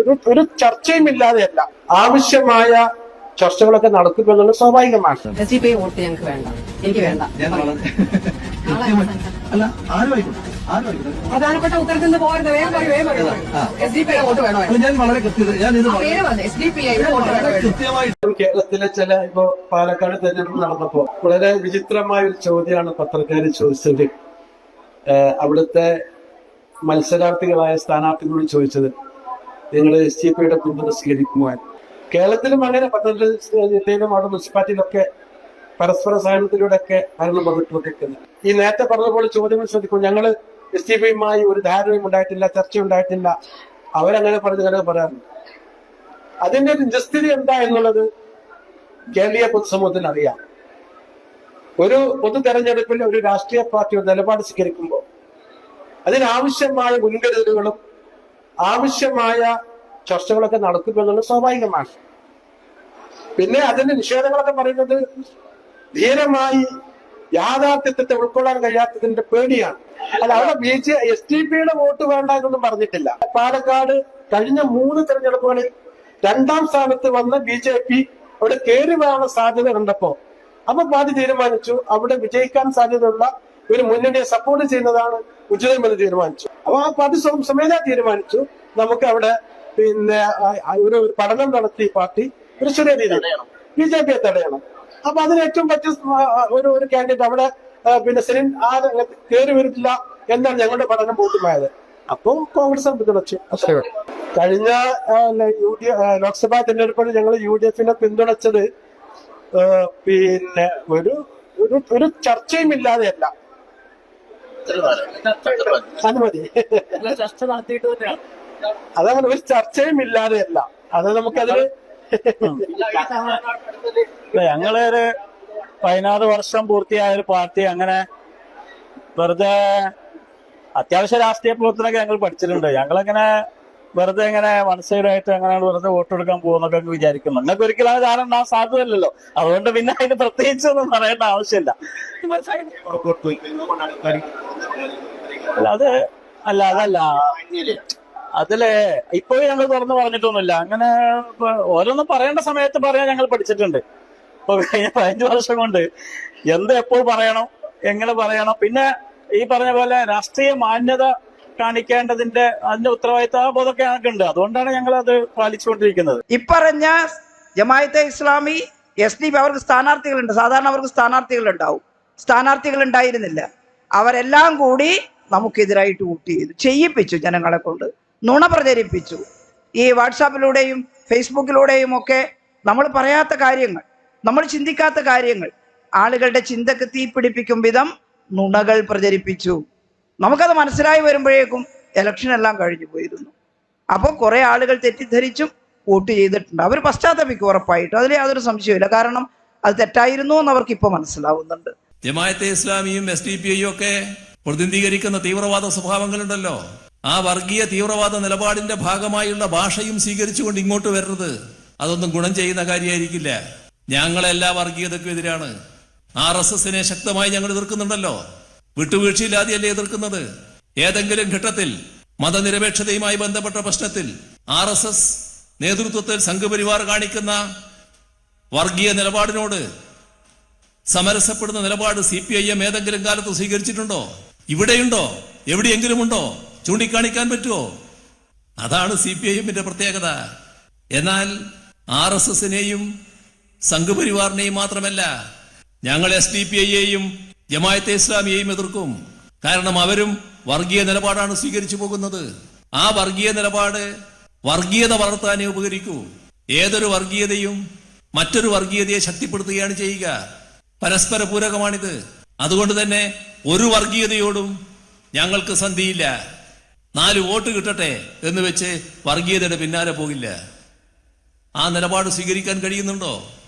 ഒരു ഒരു ചർച്ചയും ഇല്ലാതെയല്ല. ആവശ്യമായ ചർച്ചകളൊക്കെ നടക്കുമെന്നുള്ളത് സ്വാഭാവികമാണ്. എസ് ഡി പി വോട്ട് ഞങ്ങൾക്ക് വേണ്ട. എനിക്ക് അല്ല ആരും ആയിക്കോട്ടെ. ആരും പ്രധാനപ്പെട്ട ഉത്തരത്തിൽ നിന്ന് പോകരുത്. വേഗം പറയൂ വേഗം പറയൂ. എസ് ഡി പി വോട്ട് വേണോ? ഞാൻ വളരെ കൃത്യത ഞാൻ ഇത് ആ പേര് വന്നു എസ് ഡി പി ഇവിടെ വോട്ട് വേണോ? വേണോ? കേരളത്തിലെ ചില ഇപ്പോ പാലക്കാട് തെരഞ്ഞെടുപ്പ് നടന്നപ്പോ വളരെ വിചിത്രമായ ഒരു ചോദ്യമാണ് പത്രക്കാർ ചോദിച്ചത്. അവിടുത്തെ മത്സരാർത്ഥികളായ സ്ഥാനാർത്ഥികളോട് ചോദിച്ചത്. നിങ്ങൾ എസ് ജി പിയുടെ പിന്തുണ സ്വീകരിക്കുവാൻ. കേരളത്തിലും അങ്ങനെ പത്തനംതിട്ട ജില്ലയിലും അവിടെ മുനിസിപ്പാലിറ്റിയിലൊക്കെ പരസ്പര സഹകരണത്തിലൂടെയൊക്കെ ഭരണം പങ്കിട്ടുകൊണ്ടിരിക്കുന്നത് ഈ നേരത്തെ പറഞ്ഞ പോലെ ചോദ്യങ്ങൾ ശ്രദ്ധിക്കും ഞങ്ങൾ എസ് ജി പിയുമായി ഒരു ധാരണയും ഉണ്ടായിട്ടില്ല ചർച്ച ഉണ്ടായിട്ടില്ല അവരങ്ങനെ പറഞ്ഞ് അങ്ങനെ പറയാറുണ്ട്. അതിന്റെ ഒരു നിജസ്ഥിതി എന്താ എന്നുള്ളത് കേരളീയ പൊതുസമൂഹത്തിന് അറിയാം. ഒരു പൊതു തെരഞ്ഞെടുപ്പിൽ ഒരു രാഷ്ട്രീയ പാർട്ടി ഒരു നിലപാട് സ്വീകരിക്കുമ്പോൾ അതിനാവശ്യമായ മുൻകരുതലുകളും ആവശ്യമായ ചർച്ചകളൊക്കെ നടക്കുമെന്നുള്ളത് സ്വാഭാവികമാണ്. പിന്നെ അതിന്റെ നിഷേധങ്ങളൊക്കെ പറയുന്നത് ധീരമായി യാഥാർത്ഥ്യത്തെ ഉൾക്കൊള്ളാൻ കഴിയാത്തതിന്റെ പേടിയാണ്. അല്ല അവിടെ ബി ജെ എസ് ടി പിയുടെ വോട്ട് വേണ്ട എന്നൊന്നും പറഞ്ഞിട്ടില്ല. പാലക്കാട് കഴിഞ്ഞ മൂന്ന് തെരഞ്ഞെടുപ്പുകളിൽ രണ്ടാം സ്ഥാനത്ത് വന്ന ബി ജെ പി അവിടെ കയറി വരാനുള്ള സാധ്യത കണ്ടപ്പോ അപ്പൊ പാർട്ടി തീരുമാനിച്ചു. അവിടെ വിജയിക്കാൻ സാധ്യതയുള്ള ഒരു മുന്നണിയെ സപ്പോർട്ട് ചെയ്യുന്നതാണ് ഉചിതമെന്ന് തീരുമാനിച്ചു. അപ്പൊ ആ പാർട്ടി സ്വമേധാ തീരുമാനിച്ചു. നമുക്ക് അവിടെ പിന്നെ ഒരു പഠനം നടത്തി പാർട്ടി ഒരു ചെറിയ രീതിയിൽ ബി ജെ പിയെ തടയണം. അപ്പൊ അതിന് ഏറ്റവും പറ്റിയ ഒരു ഒരു കാൻഡിഡേറ്റ് അവിടെ പിന്നെ സെലിൻ ആ രംഗത്ത് കയറി വരില്ല എന്നാണ് ഞങ്ങളുടെ പഠനം ബോധ്യമായത്. അപ്പോൾ കോൺഗ്രസ് പിന്തുണച്ചു. കഴിഞ്ഞ യു ഡി ലോക്സഭാ തെരഞ്ഞെടുപ്പിൽ ഞങ്ങൾ യു ഡി എഫിനെ പിന്തുണച്ചത് പിന്നെ ഒരു ഒരു ഒരു ചർച്ചയും ഇല്ലാതെയല്ല അത് മതി. അതങ്ങനെ ഒരു ചർച്ചയും ഇല്ലാതെയല്ല അത് ഞങ്ങൾ ഒരു പതിനാറ് വർഷം പൂർത്തിയായ ഒരു പാർട്ടി അങ്ങനെ വെറുതെ അത്യാവശ്യ രാഷ്ട്രീയ പ്രവർത്തനമൊക്കെ ഞങ്ങൾ പഠിച്ചിട്ടുണ്ട്. ഞങ്ങളങ്ങനെ വെറുതെ ഇങ്ങനെ വൺ സൈഡ് അങ്ങനെ വെറുതെ വോട്ട് കൊടുക്കാൻ പോകുന്നൊക്കെ വിചാരിക്കുന്നു. നിങ്ങൾക്ക് ഒരിക്കലും അത് കാരണം ഉണ്ടാകാൻ സാധ്യതയല്ലല്ലോ. അതുകൊണ്ട് പിന്നെ അതിന് പ്രത്യേകിച്ചൊന്നും പറയേണ്ട ആവശ്യമില്ല. അല്ല അത് അല്ല അതല്ല. അതിൽ ഇപ്പൊ ഞങ്ങൾ തുറന്നു പറഞ്ഞിട്ടൊന്നുമില്ല. അങ്ങനെ ഓരോന്നും പറയേണ്ട സമയത്ത് പറയാൻ ഞങ്ങൾ പഠിച്ചിട്ടുണ്ട്. ഇപ്പൊ കഴിഞ്ഞ പതിനഞ്ച് വർഷം കൊണ്ട് എന്ത് എപ്പോൾ പറയണം എങ്ങനെ പറയണം. പിന്നെ ഈ പറഞ്ഞ പോലെ രാഷ്ട്രീയ മാന്യത കാണിക്കേണ്ടതിന്റെ അതിന്റെ ഉത്തരവാദിത്ത ബോധമൊക്കെ ഞങ്ങൾക്കുണ്ട്. അതുകൊണ്ടാണ് ഞങ്ങൾ അത് പാലിച്ചുകൊണ്ടിരിക്കുന്നത്. ഇപ്പറഞ്ഞ Jamaat e Islami S D P അവർക്ക് സ്ഥാനാർത്ഥികളുണ്ട്. സാധാരണ അവർക്ക് സ്ഥാനാർത്ഥികൾ ഉണ്ടാവും സ്ഥാനാർത്ഥികൾ ഉണ്ടായിരുന്നില്ല അവരെല്ലാം കൂടി നമുക്കെതിരായിട്ട് വോട്ട് ചെയ്തു. ചെയ്യിപ്പിച്ചു ജനങ്ങളെ കൊണ്ട്. നുണ പ്രചരിപ്പിച്ചു. ഈ വാട്സാപ്പിലൂടെയും ഫേസ്ബുക്കിലൂടെയും ഒക്കെ നമ്മൾ പറയാത്ത കാര്യങ്ങൾ നമ്മൾ ചിന്തിക്കാത്ത കാര്യങ്ങൾ ആളുകളുടെ ചിന്തക്ക് തീപിടിപ്പിക്കും വിധം നുണകൾ പ്രചരിപ്പിച്ചു. നമുക്കത് മനസ്സിലായി വരുമ്പോഴേക്കും ഇലക്ഷൻ എല്ലാം കഴിഞ്ഞു പോയിരുന്നു. അപ്പോൾ കുറെ ആളുകൾ തെറ്റിദ്ധരിച്ചും വോട്ട് ചെയ്തിട്ടുണ്ട്. അവർ പശ്ചാത്തപിക്കും ഉറപ്പായിട്ടും. അതിൽ യാതൊരു സംശയമില്ല കാരണം അത് തെറ്റായിരുന്നു എന്ന് അവർക്ക് ഇപ്പോൾ മനസ്സിലാവുന്നുണ്ട്. ജമായത്തെ ഇസ്ലാമിയും എസ് ഡി പി ഐയും ഒക്കെ പ്രതിനിധീകരിക്കുന്ന തീവ്രവാദ സ്വഭാവങ്ങളുണ്ടല്ലോ. ആ വർഗീയ തീവ്രവാദ നിലപാടിന്റെ ഭാഗമായുള്ള ഭാഷയും സ്വീകരിച്ചുകൊണ്ട് ഇങ്ങോട്ട് വരരുത് അതൊന്നും ഗുണം ചെയ്യുന്ന കാര്യമായിരിക്കില്ല. ഞങ്ങളെല്ലാ വർഗീയതയ്ക്കും എതിരാണ്. ആർ എസ് എസിനെ ശക്തമായി ഞങ്ങൾ എതിർക്കുന്നുണ്ടല്ലോ. വിട്ടുവീഴ്ചയില്ലാതെയല്ലേ എതിർക്കുന്നത്? ഏതെങ്കിലും ഘട്ടത്തിൽ മതനിരപേക്ഷതയുമായി ബന്ധപ്പെട്ട പ്രശ്നത്തിൽ ആർ എസ് എസ് നേതൃത്വത്തിൽ സംഘപരിവാർ കാണിക്കുന്ന വർഗീയ നിലപാടിനോട് സമരസപ്പെടുന്ന നിലപാട് സി പി ഐ എം ഏതെങ്കിലും കാലത്ത് സ്വീകരിച്ചിട്ടുണ്ടോ? ഇവിടെയുണ്ടോ? എവിടെയെങ്കിലും ഉണ്ടോ ചൂണ്ടിക്കാണിക്കാൻ പറ്റുമോ? അതാണ് സി പി ഐ എമ്മിന്റെ പ്രത്യേകത. എന്നാൽ ആർ എസ് എസിനെയും സംഘപരിവാറിനെയും മാത്രമല്ല ഞങ്ങൾ എസ് ഡി പി ഐയെയും ജമായത്തെ ഇസ്ലാമിയെയും എതിർക്കും. കാരണം അവരും വർഗീയ നിലപാടാണ് സ്വീകരിച്ചു പോകുന്നത്. ആ വർഗീയ നിലപാട് വർഗീയത വളർത്താനേ ഉപകരിക്കൂ. ഏതൊരു വർഗീയതയും മറ്റൊരു വർഗീയതയെ ശക്തിപ്പെടുത്തുകയാണ് ചെയ്യുക. പരസ്പര പൂരകമാണിത് അതുകൊണ്ട് തന്നെ ഒരു വർഗീയതയോടും ഞങ്ങൾക്ക് സന്ധിയില്ല. നാല് വോട്ട് കിട്ടട്ടെ എന്ന് വെച്ച് വർഗീയതയുടെ പിന്നാലെ പോകില്ല. ആ നിലപാട് സ്വീകരിക്കാൻ കഴിയുന്നുണ്ടോ?